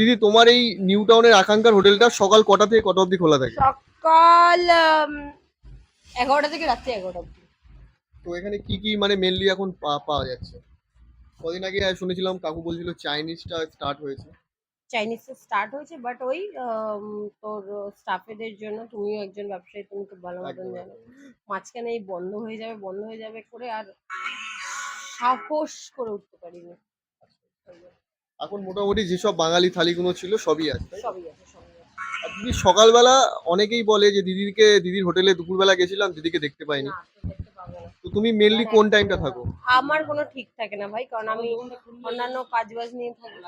দিদি তোমার এই নিউ টাউনের আকাঙ্ক্ষার হোটেলটা সকাল কটা থেকে কটা অবধি খোলা থাকে? সকাল এগারোটা থেকে রাত্রি এগারোটা অবধি। তো এখানে কি কি মানে মেনলি এখন পাওয়া যাচ্ছে? কদিন আগে শুনেছিলাম কাকু বলছিল চাইনিজটা স্টার্ট হয়েছে। চাইনিজ স্টার্ট হয়েছে বাট ওই তোর স্টাফেদের জন্য তুমিও একজন ব্যবসায়ী তুমি খুব ভালো মতন জানো। মাঝখানে এই বন্ধ হয়ে যাবে বন্ধ হয়ে যাবে করে আর সাহস করে উঠতে পারিনি। এখন মোটামুটি যেসব বাঙালি থালিগুলো ছিল সবই আছে দিদি সকালবেলা অনেকেই বলে যে দিদিকে দিদির হোটেলে দুপুরবেলা গেছিলাম দিদিকে দেখতে পাইনি। তো তুমি মেনলি কোন টাইমটা থাকো? আমার কোনো ঠিক থাকে না ভাই কারণ আমি অন্যান্য কাজ বাজ নিয়ে থাকি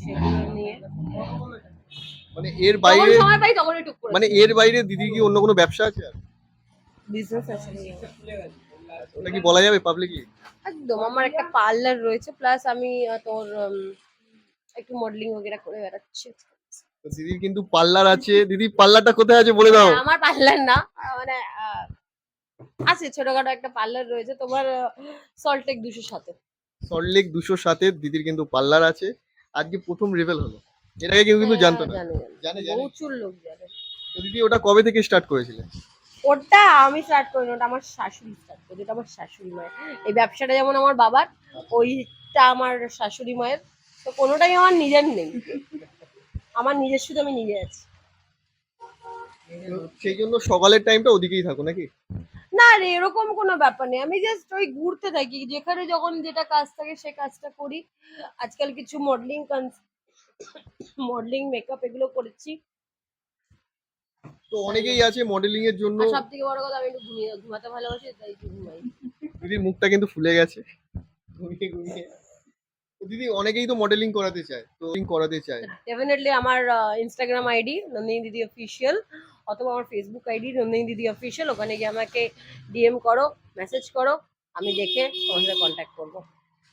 সেগুলো নিয়ে। মানে এর বাইরে সময় পাই মানে এর বাইরে দিদির কি অন্য কোনো ব্যবসা আছে আর? বিজনেস আছে। ওটা কি বলা যাবে পাবলিকলি একদম আমার একটা পার্লার রয়েছে প্লাস আমি তোর একটু মডেলিং वगैरह করে বেড়াচ্ছি তো দিদির কিন্তু পার্লার আছে দিদি পার্লারটা কোথায় আছে বলে দাও আমার পার্লার না আহ, মানে আহ, আছে ছোটখাটো একটা পার্লার রয়েছে তোমার সল্টেক দুশো সাথে সল্টলেক দুশো সাতে দিদির কিন্তু পার্লার আছে আজকে প্রথম রিভেল হলো এর আগে কেউ কিন্তু জানতো না হ্যাঁ, জানে জানে জানে জানে প্রচুর লোক জানে তো দিদি ওটা কবে থেকে স্টার্ট করেছিলেন ওটা আমি স্টার্ট করিনি ওটা আমার শাশুড়ি স্টার্ট করেছে ওটা আমার শাশুড়ি মায়ের এই ব্যবসাটা যেমন আমার বাবার ওইটা আমার শাশুড়ি মায়ের তো কোনোটাই আমার নিজের নেই। আমার নিজের শুধু আমি নিজে আছি। সেই জন্য সকালের টাইমটা ওদিকেই থাকো নাকি? না রে এরকম কোনো ব্যাপার নেই। আমি জাস্ট ওই ঘুরতে থাকি। যেখানে যখন যেটা কাজ থাকে সে কাজটা করি। আজকাল কিছু মডেলিং মডেলিং মেকআপ এগুলো করেছি। তো অনেকেই আছে মডেলিং এর জন্য আর সব থেকে বড় কথা আমি একটু ঘুমিয়ে ঘুমাতে ভালোবাসি তাই ঘুমাই। দিদির মুখটা কিন্তু ফুলে গেছে। ঘুমিয়ে ঘুমিয়ে দিদি অনেকেই তো মডেলিং করাতে চায়, তো করাতে চায়। ডেফিনেটলি আমার ইনস্টাগ্রাম আইডি নন্দিনী দিদি অফিসিয়াল অথবা আমার ফেসবুক আইডি নন্দিনী দিদি অফিসিয়াল ওখানে গিয়ে আমাকে ডিএম করো মেসেজ করো, আমি দেখে তোমার সাথে কন্ট্যাক্ট করব।